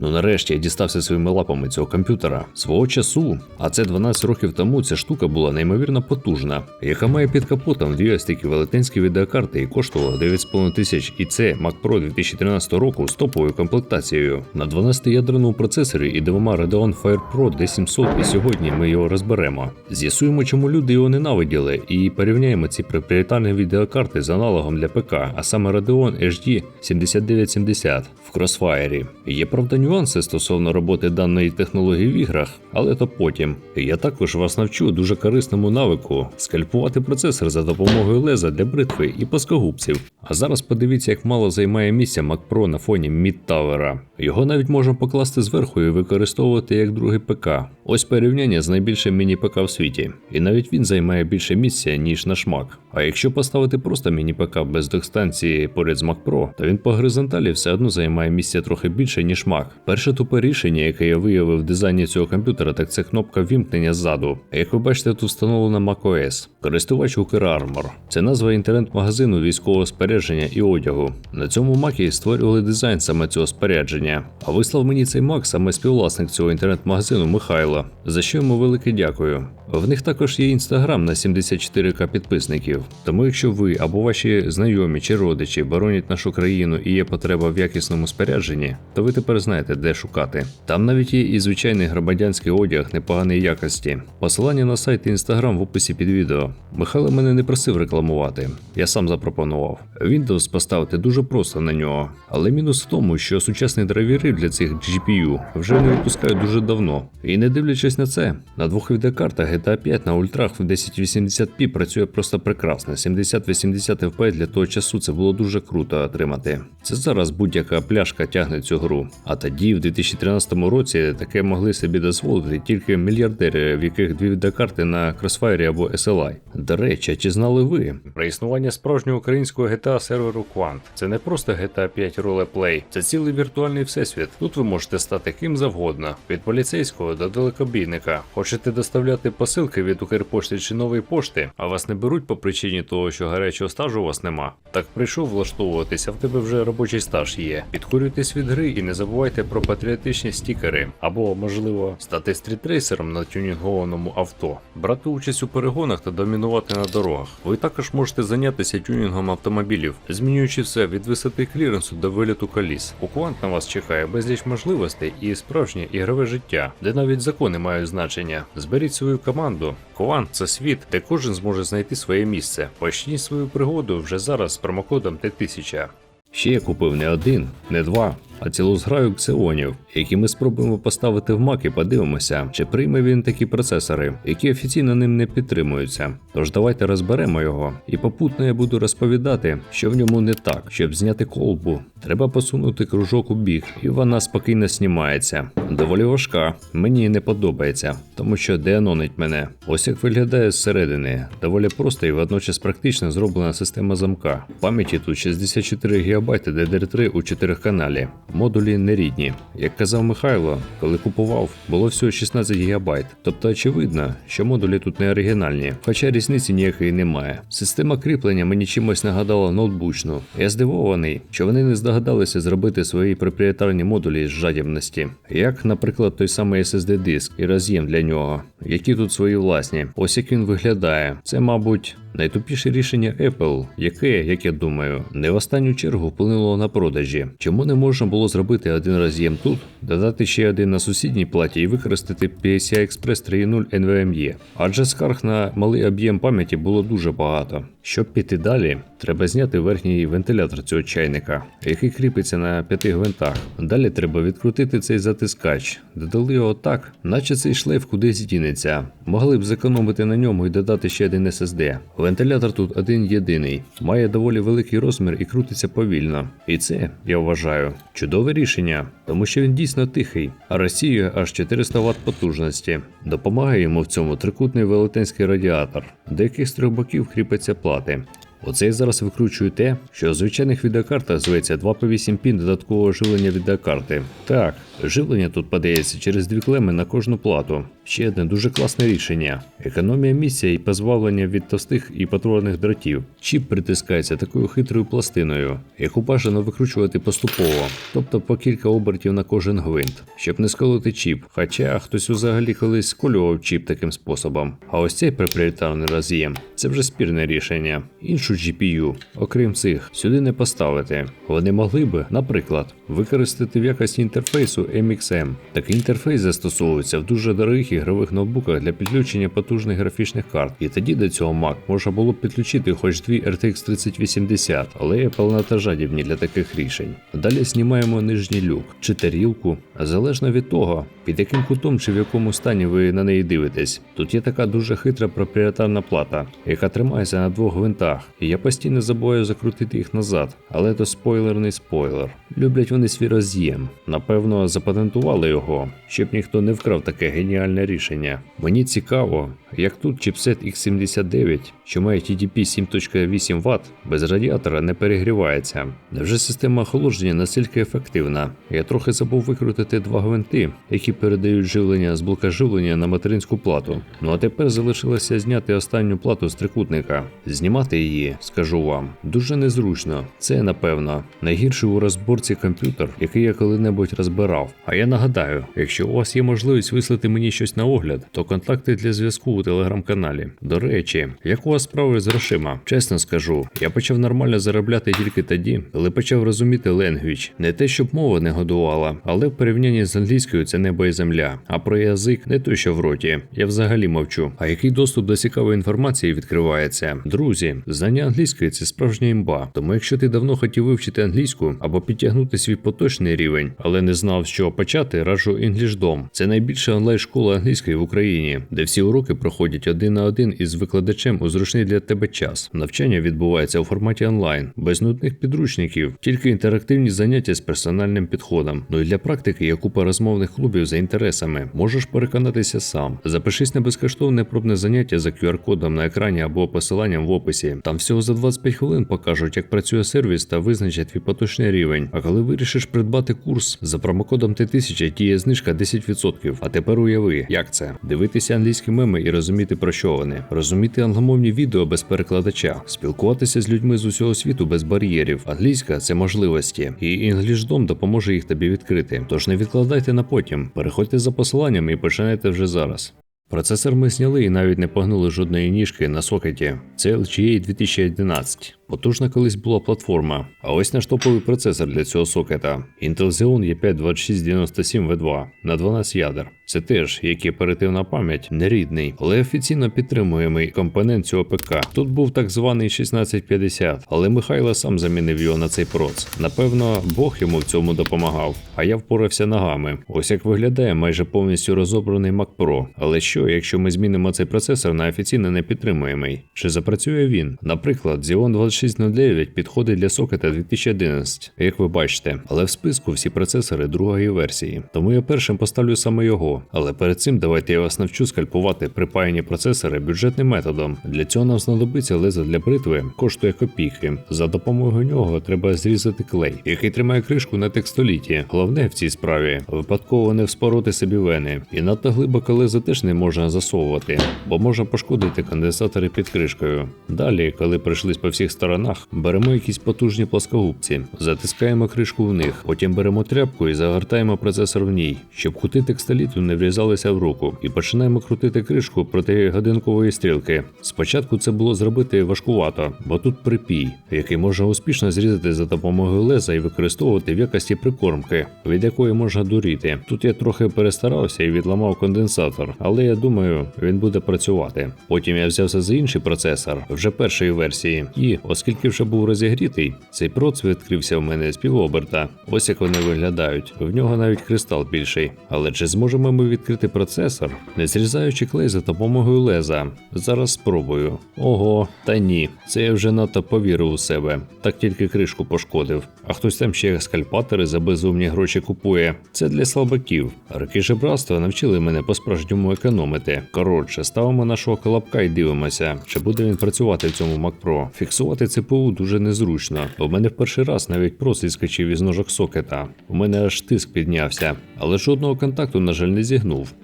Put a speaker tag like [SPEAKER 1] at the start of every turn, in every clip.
[SPEAKER 1] Ну нарешті я дістався своїми лапами цього комп'ютера. Свого часу, а це 12 років тому, ця штука була неймовірно потужна, яка має під капотом дві ось велетенські відеокарти і коштувала 9,5 тисяч. І це Mac Pro 2013 року з топовою комплектацією на 12-ядерному процесорі і двома Radeon Fire Pro D700. І сьогодні ми його розберемо. З'ясуємо, чому люди його ненавиділи, і порівняємо ці проприєтарні відеокарти з аналогом для ПК, а саме Radeon HD 7970 в Crossfire. Є правда нюанси стосовно роботи даної технології в іграх, але то потім. Я також вас навчу дуже корисному навику скальпувати процесор за допомогою леза для бритви і плоскогубців. А зараз подивіться, як мало займає місця Mac Pro на фоні Tower. Його навіть можна покласти зверху і використовувати як другий ПК. Ось порівняння з найбільшим міні-ПК в світі. І навіть він займає більше місця, ніж наш Mac. А якщо поставити просто міні-ПК без докстанції поряд з Mac Pro, то він по горизонталі все одно займає місця трохи більше, ніж Mac. Перше тупе рішення, яке я виявив в дизайні цього комп'ютера, так це кнопка вімкнення ззаду. Як ви бачите, тут встановлена macOS. Користувач Hooker Armor. Це назва інтернет-магазину військового спорядження і одягу. На цьому макі створювали дизайн саме цього спорядження. А вислав мені цей мак саме співвласник цього інтернет-магазину Михайло, за що йому велике дякую. В них також є інстаграм на 74к підписників. Тому, якщо ви або ваші знайомі чи родичі боронять нашу країну і є потреба в якісному спорядженні, то ви тепер знаєте, де шукати. Там навіть є і звичайний громадянський одяг непоганої якості. Посилання на сайт і інстаграм в описі під відео. Михайло мене не просив рекламувати, я сам запропонував. Windows поставити дуже просто на нього, але мінус в тому, що сучасні драйвери для цих GPU вже не випускають дуже давно. І не дивлячись на це, на двох відеокартах GTA 5 на ультрах в 1080p працює просто прекрасно. 70-80 FPS для того часу це було дуже круто отримати. Це зараз будь-яка пляшка тягне цю гру. А тоді, в 2013 році, таке могли собі дозволити тільки мільярдери, в яких дві відеокарти на Crossfire або SLI. До речі, чи знали ви про існування справжнього українського GTA серверу Quant? Це не просто GTA 5 ролеплей, це цілий віртуальний всесвіт. Тут ви можете стати ким завгодно, від поліцейського до далекобійника. Хочете доставляти посилки від Укрпошти чи нової пошти, а вас не беруть по причині того, що гарячого стажу у вас нема. Так прийшов влаштовуватися, в тебе вже робочий стаж є. Підкурюйтесь від гри і не забувайте про патріотичні стікери, або, можливо, стати стрітрейсером на тюнінгованому авто, брати участь у перегонах та домінувати на дорогах. Ви також можете зайнятися тюнінгом автомобілів, змінюючи все від висоти кліренсу до виліту коліс. У Квант на вас чекає безліч можливостей і справжнє ігрове життя, де навіть закони мають значення. Зберіть свою команду. Квант це світ, де кожен зможе знайти своє місце. Почніть свою пригоду вже зараз з промокодом Т1000. Ще я купив не один, не два, а цілу зграю ксеонів, які ми спробуємо поставити в Mac і подивимося, чи прийме він такі процесори, які офіційно ним не підтримуються. Тож давайте розберемо його, і попутно я буду розповідати, що в ньому не так. Щоб зняти колбу, треба посунути кружок у бік, і вона спокійно знімається. Доволі важка, мені не подобається, тому що деанонить мене. Ось як виглядає зсередини. Доволі просто і водночас практично зроблена система замка. Пам'яті тут 64 ГБ DDR3 у 4 каналі. Модулі нерідні. Як казав Михайло, коли купував, було всього 16 ГБ. Тобто очевидно, що модулі тут не оригінальні, хоча різниці ніякої немає. Система кріплення мені чимось нагадала ноутбучну. Я здивований, що вони не здогадалися зробити свої проприєтарні модулі з жадібності, як, наприклад, той самий SSD диск і роз'єм для нього, які тут свої власні. Ось як він виглядає. Це, мабуть. Найтупіше рішення Apple, яке, як я думаю, не в останню чергу вплинуло на продажі. Чому не можна було зробити один роз'єм тут, додати ще один на сусідній платі і використати PCI Express 3.0 NVMe? Адже скарг на малий об'єм пам'яті було дуже багато. Щоб піти далі, треба зняти верхній вентилятор цього чайника, який кріпиться на п'яти гвинтах. Далі треба відкрутити цей затискач, додали його так, наче цей шлейф кудись дінеться. Могли б зекономити на ньому і додати ще один SSD. Вентилятор тут один єдиний, має доволі великий розмір і крутиться повільно. І це, я вважаю, чудове рішення, тому що він дійсно тихий, а розсіює аж 400 Вт потужності. Допомагає йому в цьому трикутний велетенський радіатор, до яких з трьох боків кріпиться плати. Оце я зараз викручую те, що в звичайних відеокартах зветься 2 по 8 пін додаткового живлення відеокарти. Так, Живлення тут подається через дві клеми на кожну плату. Ще одне дуже класне рішення: економія місця і позбавлення від товстих і потворних дротів. Чіп притискається такою хитрою пластиною, яку бажано викручувати поступово, тобто по кілька обертів на кожен гвинт, щоб не сколоти чіп. Хоча хтось взагалі колись сколював чіп таким способом. А ось цей проприєтарний роз'єм це вже спірне рішення. Іншу GPU, окрім цих, сюди не поставити. Вони могли би, наприклад, використати в якості інтерфейсу MXM. Такий інтерфейс застосовується в дуже дорогих ігрових ноутбуках для підключення потужних графічних карт. І тоді до цього Mac можна було б підключити хоч дві RTX 3080, але надто жадібні для таких рішень. Далі знімаємо нижній люк чи тарілку, залежно від того, під яким кутом чи в якому стані ви на неї дивитесь. Тут є така дуже хитра проприєтарна плата, яка тримається на двох гвинтах, і я постійно забуваю закрутити їх назад, але то спойлерний спойлер. Люблять вони свій роз'єм. Напевно, запатентували його, щоб ніхто не вкрав таке геніальне рішення. Мені цікаво, як тут чіпсет X79, що має TDP 7.8 Вт, без радіатора не перегрівається. Невже система охолодження настільки ефективна? Я трохи забув викрутити два гвинти, які передають живлення з блока живлення на материнську плату. Ну а тепер залишилося зняти останню плату з трикутника. Знімати її, скажу вам, дуже незручно. Це, напевно, найгірший у розборці комп'ютер, який я коли-небудь розбирав. А я нагадаю, якщо у вас є можливість вислати мені щось на огляд, то контакти для зв'язку у телеграм-каналі. До речі, як у вас справи з грошима? Чесно скажу, я почав нормально заробляти тільки тоді, коли почав розуміти ленгвіч. Не те, щоб мова не годувала, але в порівнянні з англійською це небо і земля. А про язик не той, що в роті. Я взагалі мовчу. А який доступ до цікавої інформації відкривається? Друзі, знання англійської це справжня імба. Тому якщо ти давно хотів вивчити англійську або підтягнути свій поточний рівень, але не знав, з чого почати, раджу EnglishDom. Це найбільша онлайн-школа англійської в Україні, де всі уроки проходять один на один із викладачем у зручний для тебе час. Навчання відбувається у форматі онлайн, без нудних підручників, тільки інтерактивні заняття з персональним підходом. Ну і для практики є купа розмовних клубів за інтересами. Можеш переконатися сам. Запишись на безкоштовне пробне заняття за QR-кодом на екрані або посиланням в описі. Там всього за 25 хвилин покажуть, як працює сервіс та визначать твій поточний рівень. А коли вирішиш придбати курс за промокодом Т1000 діє знижка 10%. А тепер уяви, як це дивитися англійські меми і розуміти про що вони, розуміти англомовні відео без перекладача, спілкуватися з людьми з усього світу без бар'єрів. Англійська це можливості, і інглішдом допоможе їх тобі відкрити. Тож не відкладайте на потім. Переходьте за посиланням і починайте вже зараз. Процесор ми зняли і навіть не погнули жодної ніжки на сокеті. Це LGA 2011. Потужна колись була платформа. А ось наш топовий процесор для цього сокета. Intel Xeon E5-2697V2 на 12 ядер. Це теж як і оперативна пам'ять, нерідний, але офіційно підтримуємий компонент цього ПК. Тут був так званий 1650, але Михайло сам замінив його на цей проц. Напевно, Бог йому в цьому допомагав, а я впорався ногами. Ось як виглядає майже повністю розобраний Mac Pro. Але що, якщо ми змінимо цей процесор на офіційно непідтримуємий? Чи запрацює він? Наприклад, Xeon 2609 підходить для сокета 2011, як ви бачите, але в списку всі процесори другої версії. Тому я першим поставлю саме його. Але перед цим давайте я вас навчу скальпувати припаяні процесори бюджетним методом. Для цього нам знадобиться лезо для бритви, коштує копійки. За допомогою нього треба зрізати клей, який тримає кришку на текстоліті. Головне в цій справі випадково не вспороти собі вени. І надто глибоко лезо теж не можна засовувати, бо можна пошкодити конденсатори під кришкою. Далі, коли пройшлись по всіх сторонах, беремо якісь потужні плоскогубці, затискаємо кришку в них, потім беремо тряпку і загортаємо процесор в ній, щоб кути текстоліту не врізалися в руку, і починаємо крутити кришку проти годинкової стрілки. Спочатку це було зробити важкувато, бо тут припій, який можна успішно зрізати за допомогою леза і використовувати в якості прикормки, від якої можна дуріти. Тут я трохи перестарався і відламав конденсатор, але я думаю, він буде працювати. Потім я взявся за інший процесор, вже першої версії, і оскільки вже був розігрітий, цей проц відкрився в мене з півоберта. Ось як вони виглядають. В нього навіть кристал більший. Але чи зможемо ми спробуємо відкрити процесор, не зрізаючи клей за допомогою леза. Зараз спробую. Ого, та ні, це я вже надто повірив у себе. Так тільки кришку пошкодив. А хтось там ще скальпатори за безумні гроші купує. Це для слабаків. Роки жебратства навчили мене по-справжньому економити. Коротше, ставимо нашого колобка і дивимося, чи буде він працювати в цьому Mac Pro. Фіксувати ЦПУ дуже незручно. У мене в перший раз навіть просто зіскочив із ножок сокета. У мене аж тиск піднявся, але жодного контакту, на жаль, не зігнув.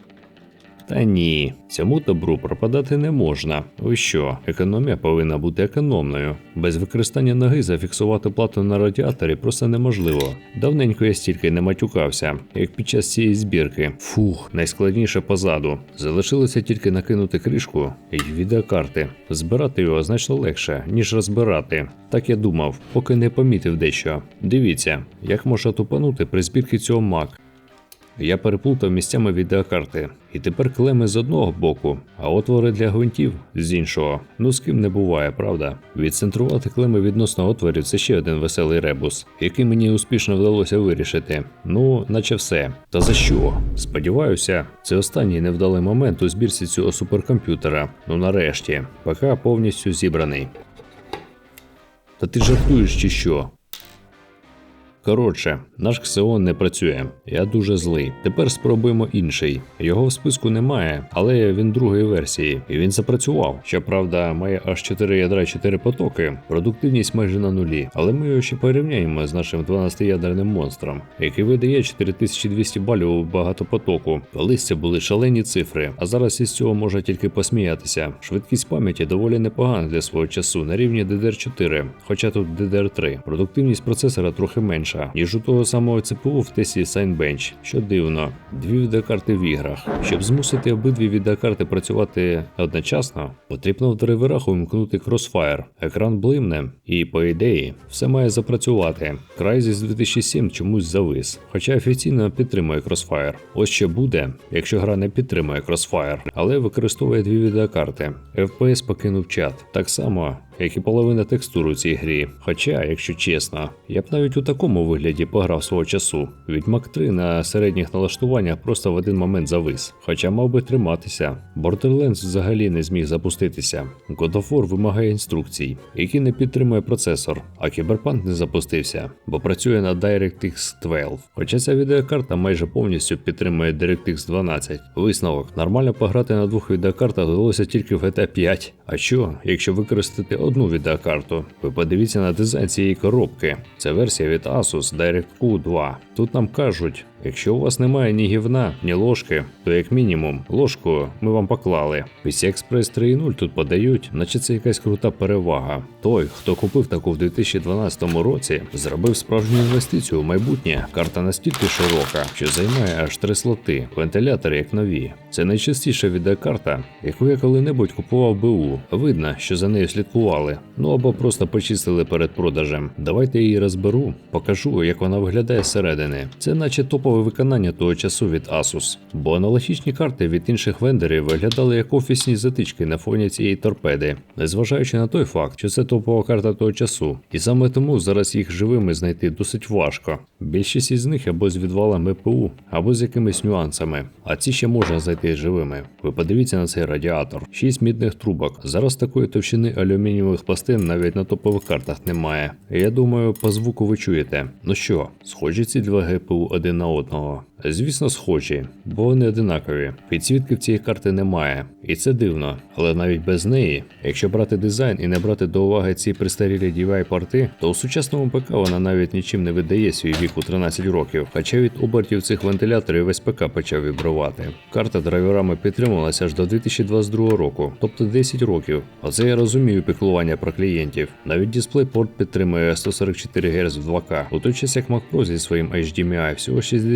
[SPEAKER 1] Та ні, цьому добру пропадати не можна. Ви що, економія повинна бути економною. Без використання ноги зафіксувати плату на радіаторі просто неможливо. Давненько я стільки не матюкався, як під час цієї збірки. Фух, найскладніше позаду. Залишилося тільки накинути кришку і відеокарти. Збирати його значно легше, ніж розбирати. Так я думав, поки не помітив дещо. Дивіться, як можна тупанути при збірці цього Mac. Я переплутав місцями відеокарти, і тепер клеми з одного боку, а отвори для гвинтів з іншого. Ну з ким не буває, правда? Відцентрувати клеми відносно отворів це ще один веселий ребус, який мені успішно вдалося вирішити. Ну, наче все. Та за що? Сподіваюся, це останній невдалий момент у збірці цього суперкомп'ютера. Ну нарешті, ПК повністю зібраний. Та ти жартуєш чи що? Коротше, наш Xeon не працює. Я дуже злий. Тепер спробуємо інший. Його в списку немає, але він другої версії, і він запрацював. Щоправда, має аж 4 ядра і 4 потоки, продуктивність майже на нулі. Але ми його ще порівняємо з нашим 12-ядерним монстром, який видає 4200 балів у багатопотоку. Колись це були шалені цифри, а зараз із цього можна тільки посміятися. Швидкість пам'яті доволі непогана для свого часу на рівні DDR4, хоча тут DDR3. Продуктивність процесора трохи менша ніж у того самого ЦПУ в тесті Signbench. Що дивно, дві відеокарти в іграх. Щоб змусити обидві відеокарти працювати одночасно, потрібно в драйверах увімкнути Crossfire. Екран блимне, і, по ідеї, все має запрацювати. Crysis 2007 чомусь завис, хоча офіційно підтримує Crossfire. Ось що буде, якщо гра не підтримує Crossfire, але використовує дві відеокарти. FPS покинув чат. Так само як і половина текстур у цій грі. Хоча, якщо чесно, я б навіть у такому вигляді пограв свого часу. Відьмак 3 на середніх налаштуваннях просто в один момент завис, хоча мав би триматися. Borderlands взагалі не зміг запуститися. God of War вимагає інструкцій, які не підтримує процесор, а Cyberpunk не запустився, бо працює на DirectX 12. Хоча ця відеокарта майже повністю підтримує DirectX 12. Висновок нормально пограти на двох відеокартах вдалося тільки в GTA 5. А що, якщо використати одну відеокарту? Ви подивіться на дизайн цієї коробки. Це версія від Asus DirectQ 2. Тут нам кажуть, якщо у вас немає ні гівна, ні ложки, то як мінімум ложку ми вам поклали. PC Express 3.0 тут подають, наче це якась крута перевага. Той, хто купив таку в 2012 році, зробив справжню інвестицію у майбутнє. Карта настільки широка, що займає аж три слоти, вентилятори як нові. Це найчастіша відеокарта, яку я коли-небудь купував БУ. Видно, що за нею слідкували. Ну або просто почистили перед продажем. Давайте її розберу, покажу, як вона виглядає зсередини. Це наче топове виконання того часу від Asus. Бо аналогічні карти від інших вендорів виглядали як офісні затички на фоні цієї торпеди, незважаючи на той факт, що це топова карта того часу. І саме тому зараз їх живими знайти досить важко. Більшість із них або з відвалами ПУ, або з якимись нюансами. А ці ще можна знайти живими. Ви подивіться на цей радіатор. Шість мідних трубок. Зараз такої товщини алюмінієвих пластин навіть на топових картах немає. Я думаю, по звуку ви чуєте. Ну що, схожі ці два ГПУ один на одного? Звісно, схожі, бо вони одинакові. Підсвітки в цієї карти немає, і це дивно. Але навіть без неї, якщо брати дизайн і не брати до уваги ці пристарілі DVI порти, то у сучасному ПК вона навіть нічим не видає свій вік у 13 років. Хоча від обертів цих вентиляторів весь ПК почав вібрувати. Карта драйверами підтримувалася аж до 2022 року, тобто 10 років. Оце я розумію піклування про клієнтів. Навіть DisplayPort підтримує 144 Гц в 2К, у той час як Mac Pro зі своїм HDMI всього 60,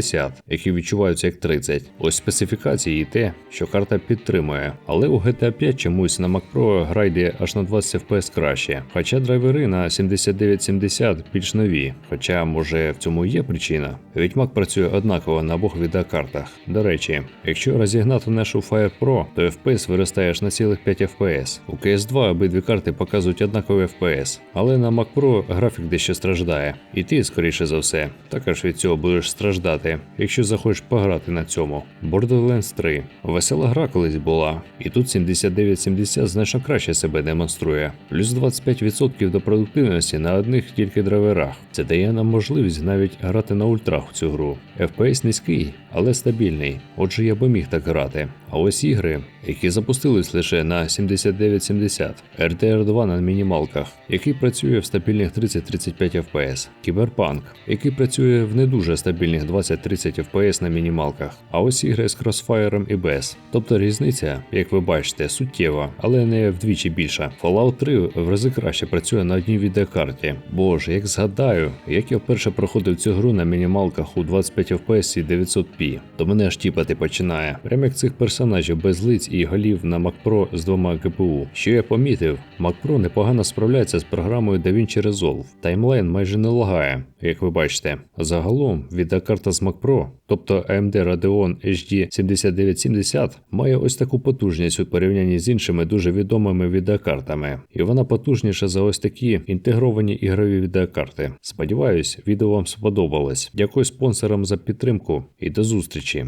[SPEAKER 1] які відчуваються як 30. Ось специфікації і те, що карта підтримує. Але у GTA 5 чомусь на Mac Pro гра йде аж на 20 FPS краще. Хоча драйвери на 7970 більш нові. Хоча, може, в цьому є причина. Відьмак працює однаково на обох відеокартах. До речі, якщо розігнати нашу Fire Pro, то FPS виростає аж на цілих 5 FPS. У CS2 обидві карти показують однаковий FPS, але на Mac Pro графік дещо страждає. І ти, скоріше за все, також від цього будеш страждати, якщо захочеш пограти на цьому. Borderlands 3. Весела гра колись була, і тут 7970 значно краще себе демонструє. Плюс 25% до продуктивності на одних тільки драйверах. Це дає нам можливість навіть грати на ультрах в цю гру. FPS низький, але стабільний. Отже, я би міг так грати. А ось ігри, які запустились лише на 7970, RDR 2 на мінімалках, який працює в стабільних 30-35 FPS, Кіберпанк, який працює в не дуже стабільних 20-30 FPS на мінімалках, а ось ігри з Crossfire і без. Тобто різниця, як ви бачите, суттєва, але не вдвічі більша. Fallout 3 в рази краще працює на одній відеокарті. Боже, як згадаю, як я вперше проходив цю гру на мінімалках у 25 FPS і 900p, то мене аж тіпати починає. Прям як цих персонажів без лиць і голів на Mac Pro з двома GPU. Що я помітив, Mac Pro непогано справляється з програмою DaVinci Resolve. Таймлайн майже не лагає, як ви бачите. Загалом відеокарта з Mac Pro, тобто AMD Radeon HD 7970, має ось таку потужність у порівнянні з іншими дуже відомими відеокартами, і вона потужніша за ось такі інтегровані ігрові відеокарти. Сподіваюсь, відео вам сподобалось. Дякую спонсорам за підтримку і до зустрічі.